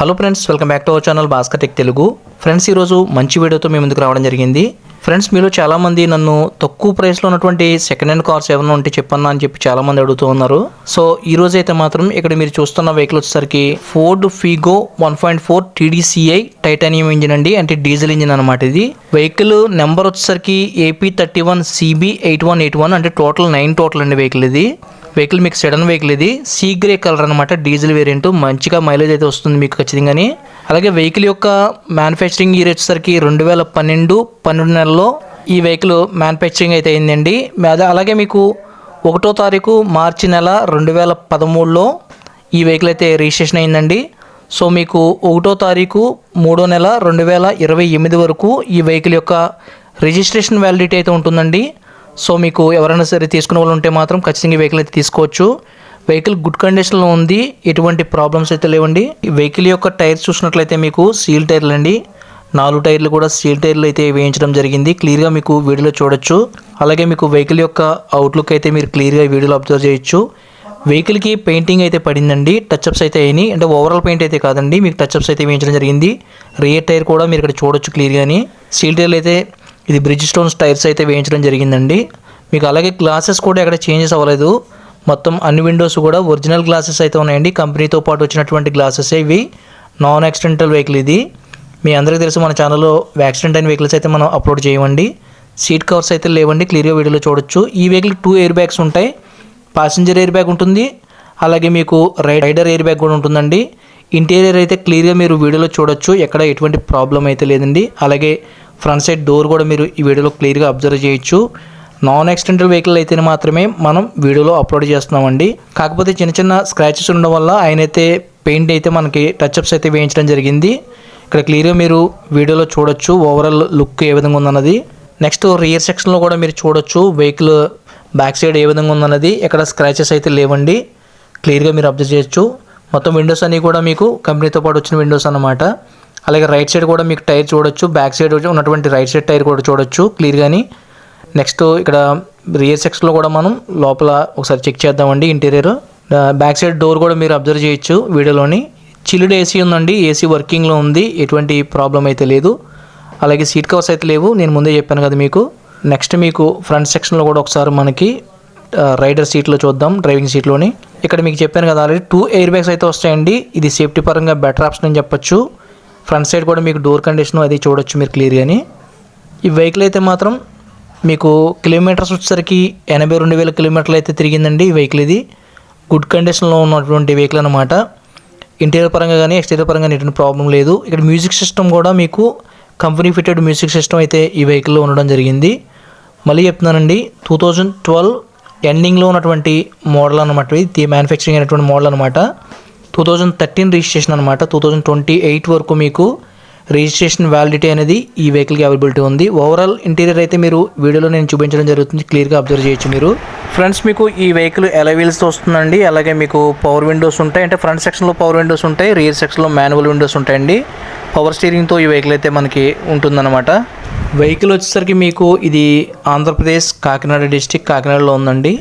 Hello friends welcome back to our channel Bhaskar tech Telugu friends ఈరోజు మంచి వీడియోతో మీ ముందుకు రావడం జరిగింది. ఫ్రెండ్స్ మీలో చాలామంది నన్ను తక్కువ ప్రైస్లో ఉన్నటువంటి సెకండ్ హ్యాండ్ కార్స్ ఏమైనా ఉంటే చెప్పన్నా అని చెప్పి చాలామంది అడుగుతూ ఉన్నారు. సో ఈ రోజు అయితే మాత్రం ఇక్కడ మీరు చూస్తున్న వెహికల్ వచ్చేసరికి Ford Figo one point four TDCi titanium engine అండి. అంటే డీజిల్ ఇంజిన్ అనమాట ఇది. వెహికల్ నెంబర్ వచ్చేసరికి AP thirty one CB eight one eight one అంటే టోటల్ నైన్ టోటల్ అండి వెహికల్ ఇది. వెహికల్ మీకు సెడన్ వెహికల్ ఇది. సీ గ్రే కలర్ అనమాట డీజిల్ వేరియంట్. మంచిగా మైలేజ్ అయితే వస్తుంది మీకు ఖచ్చితంగాని. అలాగే వెహికల్ యొక్క మ్యానుఫ్యాక్చరింగ్ ఇయర్ వచ్చేసరికి రెండు వేల పన్నెండు పన్నెండు నెలలో ఈ వెహికల్ మ్యానుఫ్యాక్చరింగ్ అయితే అయిందండి. అలాగే మీకు ఒకటో తారీఖు మార్చి నెల రెండు వేల పదమూడులో ఈ వెహికల్ అయితే రిజిస్ట్రేషన్ అయిందండి. సో మీకు ఒకటో తారీఖు మూడో నెల రెండు వేల ఇరవై ఎనిమిది వరకు ఈ వెహికల్ యొక్క రిజిస్ట్రేషన్ వ్యాలిడిటీ అయితే ఉంటుందండి. సో మీకు ఎవరైనా సరే తీసుకునే వాళ్ళు ఉంటే మాత్రం ఖచ్చితంగా ఈ వెహికల్ అయితే తీసుకోవచ్చు. వెహికల్ గుడ్ కండిషన్లో ఉంది. ఎటువంటి ప్రాబ్లమ్స్ అయితే లేవండి. వెహికల్ యొక్క టైర్స్ చూసినట్లయితే మీకు సీల్ టైర్లు అండి. నాలుగు టైర్లు కూడా సీల్ టైర్లు అయితే వేయించడం జరిగింది. క్లియర్గా మీకు వీడియోలో చూడొచ్చు. అలాగే మీకు వెహికల్ యొక్క అవుట్లుక్ అయితే మీరు క్లియర్గా వీడియోలో అబ్జర్వ్ చేయొచ్చు. వెహికల్కి పెయింటింగ్ అయితే పడిందండి. టచ్అప్స్ అయితే అయినాయి. అంటే ఓవరాల్ పెయింట్ అయితే కాదండి. మీకు టచ్అప్స్ అయితే వేయించడం జరిగింది. రియర్ టైర్ కూడా మీరు ఇక్కడ చూడొచ్చు క్లియర్గాని సీల్ టైర్లు అయితే ఇది బ్రిడ్జ్ స్టోన్స్ టైర్స్ అయితే వేయించడం జరిగిందండి. మీకు అలాగే గ్లాసెస్ కూడా ఎక్కడ చేంజెస్ అవ్వలేదు. మొత్తం అన్ని విండోస్ కూడా ఒరిజినల్ గ్లాసెస్ అయితే ఉన్నాయండి. కంపెనీతో పాటు వచ్చినటువంటి గ్లాసెస్ ఇవి. నాన్ యాక్సిడెంటల్ వెహికల్ ఇది. మీ అందరికీ తెలుసు మన ఛానల్లో యాక్సిడెంట్ అయిన వెహికల్స్ అయితే మనం అప్లోడ్ చేయమండి. సీట్ కవర్స్ అయితే లేవండి. క్లియర్గా వీడియోలో చూడొచ్చు. ఈ వెహికల్ టూ ఎయిర్ బ్యాగ్స్ ఉంటాయి. ప్యాసింజర్ ఎయిర్ బ్యాగ్ ఉంటుంది. అలాగే మీకు రైడర్ ఎయిర్ బ్యాగ్ కూడా ఉంటుందండి. ఇంటీరియర్ అయితే క్లియర్గా మీరు వీడియోలో చూడొచ్చు. ఎక్కడ ఎటువంటి ప్రాబ్లం అయితే లేదండి. అలాగే ఫ్రంట్ సైడ్ డోర్ కూడా మీరు ఈ వీడియోలో క్లియర్గా అబ్జర్వ్ చేయొచ్చు. నాన్ యాక్సిడెంటల్ వెహికల్ అయితేనే మాత్రమే మనం వీడియోలో అప్లోడ్ చేస్తున్నామండి. కాకపోతే చిన్న చిన్న స్క్రాచెస్ ఉండడం వల్ల ఆయన అయితే పెయింట్ అయితే మనకి టచ్అప్స్ అయితే వేయించడం జరిగింది. ఇక్కడ క్లియర్గా మీరు వీడియోలో చూడొచ్చు ఓవరాల్ లుక్ ఏ విధంగా ఉందన్నది. నెక్స్ట్ రియర్ సెక్షన్లో కూడా మీరు చూడొచ్చు వెహికల్ బ్యాక్ సైడ్ ఏ విధంగా ఉందన్నది. ఎక్కడ స్క్రాచెస్ అయితే లేవండి. క్లియర్గా మీరు అబ్జర్వ్ చేయొచ్చు. మొత్తం విండోస్ అన్నీ కూడా మీకు కంపెనీతో పాటు వచ్చిన విండోస్ అన్నమాట. అలాగే రైట్ సైడ్ కూడా మీకు టైర్ చూడొచ్చు బ్యాక్ సైడ్ ఉన్నటువంటి రైట్ సైడ్ టైర్ కూడా చూడొచ్చు క్లియర్గాని నెక్స్ట్ ఇక్కడ రియర్ సెక్షన్లో కూడా మనం లోపల ఒకసారి చెక్ చేద్దామండి ఇంటీరియర్. బ్యాక్ సైడ్ డోర్ కూడా మీరు అబ్జర్వ్ చేయొచ్చు వీడియోలోని. చిల్డ్ ఏసీ ఉందండి ఏసీ వర్కింగ్లో ఉంది ఎటువంటి ప్రాబ్లం అయితే లేదు. అలాగే సీట్ కవర్స్ అయితే లేవు నేను ముందే చెప్పాను కదా మీకు. నెక్స్ట్ మీకు ఫ్రంట్ సెక్షన్లో కూడా ఒకసారి మనకి రైడర్ సీట్లో చూద్దాం డ్రైవింగ్ సీట్లోని ఇక్కడ మీకు చెప్పాను కదా ఆల్రెడీ టూ ఎయిర్ బ్యాగ్స్ అయితే వస్తాయండి. ఇది సేఫ్టీ పరంగా బెటర్ ఆప్షన్ అని చెప్పొచ్చు. ఫ్రంట్ సైడ్ కూడా మీకు డోర్ కండిషన్ అది చూడొచ్చు మీరు క్లియర్గాని. ఈ వెహికల్ అయితే మాత్రం మీకు కిలోమీటర్స్ వచ్చేసరికి ఎనభై రెండు వేల కిలోమీటర్లు అయితే తిరిగిందండి ఈ వెహికల్ ఇది. గుడ్ కండిషన్లో ఉన్నటువంటి వెహికల్ అనమాట ఇంటీరియర్ పరంగా కానీ ఎక్స్టీరియర్ పరంగా కానీ ఎటువంటి ప్రాబ్లం లేదు. ఇక్కడ మ్యూజిక్ సిస్టమ్ కూడా మీకు కంపెనీ ఫిటెడ్ మ్యూజిక్ సిస్టమ్ అయితే ఈ వెహికల్లో ఉండడం జరిగింది. మళ్ళీ చెప్తున్నానండి టూ థౌజండ్ ట్వెల్వ్ ఎండింగ్లో ఉన్నటువంటి మోడల్ అనమాట ఇది. మ్యానుఫ్యాక్చరింగ్ అయినటువంటి మోడల్ అనమాట టూ థౌజండ్ థర్టీన్ రిజిస్ట్రేషన్ అనమాట టూ థౌజండ్ ట్వంటీ ఎయిట్ వరకు మీకు రిజిస్ట్రేషన్ వ్యాలిడిటీ అనేది ఈ వెహికల్కి అవైలబిలిటీ ఉంది. ఓవరాల్ ఇంటీరియర్ అయితే మీరు వీడియోలో నేను చూపించడం జరుగుతుంది. క్లియర్గా అబ్జర్వ్ చేయొచ్చు మీరు. ఫ్రంట్స్ మీకు ఈ వెహికల్ ఎలా వీల్స్తో వస్తుందండి? అలాగే మీకు పవర్ విండోస్ ఉంటాయి. అంటే ఫ్రంట్ సెక్షన్లో పవర్ విండోస్ ఉంటాయి. రియర్ సెక్షన్లో మాన్యువల్ విండోస్ ఉంటాయండి. పవర్ స్టీరింగ్తో ఈ వెహికల్ అయితే మనకి ఉంటుందన్నమాట. వెహికల్ వచ్చేసరికి మీకు ఇది ఆంధ్రప్రదేశ్ కాకినాడ డిస్టిక్ కాకినాడలో ఉందండి.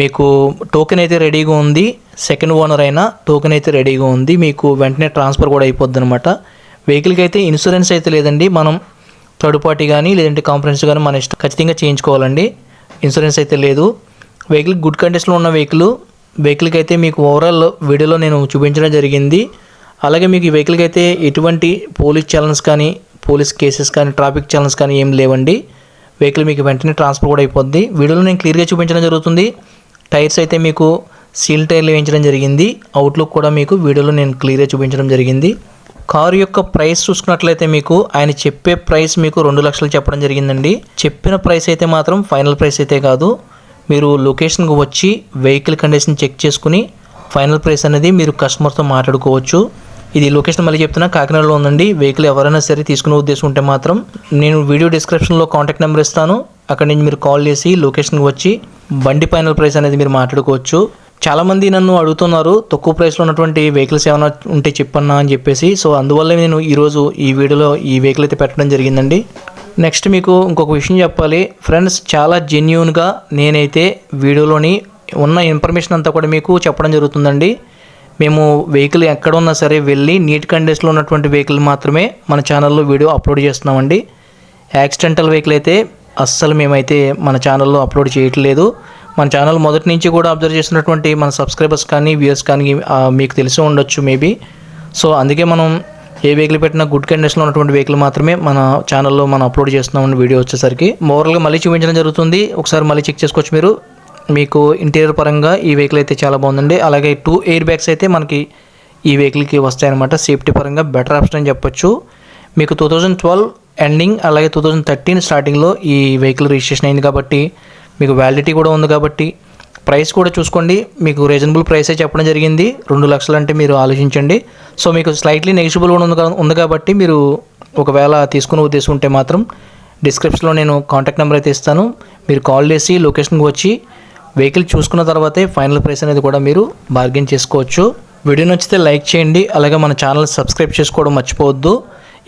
మీకు టోకెన్ అయితే రెడీగా ఉంది. సెకండ్ ఓనర్ అయినా టోకెన్ అయితే రెడీగా ఉంది. మీకు వెంటనే ట్రాన్స్ఫర్ కూడా అయిపోద్ది అనమాట వెహికల్కి అయితే ఇన్సూరెన్స్ అయితే లేదండి. మనం థర్డ్ పార్టీ కానీ లేదంటే కాంఫరెన్స్ కానీ మన ఇష్టం ఖచ్చితంగా చేయించుకోవాలండి. ఇన్సూరెన్స్ అయితే లేదు. వెహికల్ గుడ్ కండిషన్లో ఉన్న వెహికల్ వెహికల్కి అయితే మీకు ఓవరాల్ వీడియోలో నేను చూపించడం జరిగింది. అలాగే మీకు ఈ వెహికల్కి అయితే ఎటువంటి పోలీస్ ఛాలెన్స్ కానీ పోలీస్ కేసెస్ కానీ ట్రాఫిక్ ఛాలెన్స్ కానీ ఏం లేవండి. వెహికల్ మీకు వెంటనే ట్రాన్స్ఫర్ కూడా అయిపోద్ది. వీడియోలో నేను క్లియర్గా చూపించడం జరుగుతుంది. టైర్స్ అయితే మీకు సీల్ టైర్లు వేయించడం జరిగింది. అవుట్లుక్ కూడా మీకు వీడియోలో నేను క్లియర్గా చూపించడం జరిగింది. కారు యొక్క ప్రైస్ చూసుకున్నట్లయితే మీకు ఆయన చెప్పే ప్రైస్ మీకు రెండు లక్షలు చెప్పడం జరిగిందండి. చెప్పిన ప్రైస్ అయితే మాత్రం ఫైనల్ ప్రైస్ అయితే కాదు. మీరు లొకేషన్కి వచ్చి వెహికల్ కండిషన్ చెక్ చేసుకుని ఫైనల్ ప్రైస్ అనేది మీరు కస్టమర్తో మాట్లాడుకోవచ్చు. ఇది లొకేషన్ మళ్ళీ చెప్తున్నా కాకినాడలో ఉందండి. వెహికల్ ఎవరైనా సరే తీసుకునే ఉద్దేశం ఉంటే మాత్రం నేను వీడియో డిస్క్రిప్షన్లో కాంటాక్ట్ నెంబర్ ఇస్తాను. అక్కడ నుంచి మీరు కాల్ చేసి లొకేషన్కి వచ్చి బండి ఫైనల్ ప్రైస్ అనేది మీరు మాట్లాడుకోవచ్చు. చాలామంది నన్ను అడుగుతున్నారు తక్కువ ప్రైస్లో ఉన్నటువంటి వెహికల్స్ ఏమైనా ఉంటే చెప్పన్నా అని చెప్పేసి. సో అందువల్ల నేను ఈరోజు ఈ వీడియోలో ఈ వెహికల్ అయితే పెట్టడం జరిగిందండి. నెక్స్ట్ మీకు ఇంకొక విషయం చెప్పాలి. ఫ్రెండ్స్ చాలా జెన్యున్గా నేనైతే వీడియోలోని ఉన్న ఇన్ఫర్మేషన్ అంతా కూడా మీకు చెప్పడం జరుగుతుందండి. మేము వెహికల్ ఎక్కడ ఉన్నా సరే వెళ్ళి నీట్ కండిషన్లో ఉన్నటువంటి వెహికల్ మాత్రమే మన ఛానల్లో వీడియో అప్లోడ్ చేస్తున్నామండి. యాక్సిడెంటల్ వెహికల్ అయితే అస్సలు మేమైతే మన ఛానల్లో అప్లోడ్ చేయట్లేదు. మన ఛానల్ మొదటి నుంచి కూడా అబ్జర్వ్ చేసినటువంటి మన సబ్స్క్రైబర్స్ కానీ వ్యూయర్స్ కానీ మీకు తెలిసి ఉండొచ్చు మేబీ సో అందుకే మనం ఏ వెహికల్ పెట్టినా గుడ్ కండిషన్లో ఉన్నటువంటి వెహికల్ మాత్రమే మన ఛానల్లో మనం అప్లోడ్ చేస్తున్నాం వీడియో వచ్చేసరికి. మోరల్గా మళ్ళీ చూపించడం జరుగుతుంది. ఒకసారి మళ్ళీ చెక్ చేసుకోవచ్చు మీరు. మీకు ఇంటీరియర్ పరంగా ఈ వెహికల్ అయితే చాలా బాగుందండి. అలాగే టూ ఎయిర్ బ్యాగ్స్ అయితే మనకి ఈ వెహికల్కి వస్తాయన్నమాట. సేఫ్టీ పరంగా బెటర్ ఆప్షన్ అని చెప్పొచ్చు. మీకు టూ థౌజండ్ ట్వెల్వ్ ఎండింగ్ అలాగే టూ థౌజండ్ థర్టీన్ స్టార్టింగ్లో ఈ వెహికల్ రిజిస్ట్రేషన్ అయింది కాబట్టి మీకు వ్యాలిడిటీ కూడా ఉంది కాబట్టి ప్రైస్ కూడా చూసుకోండి. మీకు రీజనబుల్ ప్రైసే చెప్పడం జరిగింది. రెండు లక్షలు అంటే మీరు ఆలోచించండి. సో మీకు స్లైట్లీ నెగిషియబుల్ కూడా ఉంది ఉంది కాబట్టి మీరు ఒకవేళ తీసుకునే ఉద్దేశం ఉంటే మాత్రం డిస్క్రిప్షన్లో నేను కాంటాక్ట్ నెంబర్ అయితే ఇస్తాను. మీరు కాల్ చేసి లొకేషన్కి వచ్చి వెహికల్ చూసుకున్న తర్వాతే ఫైనల్ ప్రైస్ అనేది కూడా మీరు బార్గెన్ చేసుకోవచ్చు. వీడియో నచ్చితే లైక్ చేయండి. అలాగే మన ఛానల్ సబ్స్క్రైబ్ చేసుకోవడం మర్చిపోవద్దు.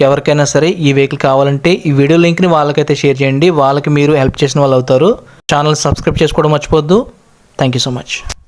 ఎవరికైనా సరే ఈ వెహికల్ కావాలంటే ఈ వీడియో లింక్ని వాళ్ళకైతే షేర్ చేయండి. వాళ్ళకి మీరు హెల్ప్ చేసిన వాళ్ళు అవుతారు. ఛానల్ సబ్స్క్రైబ్ చేసుకోవడం మర్చిపోద్దు థ్యాంక్ యూ సో మచ్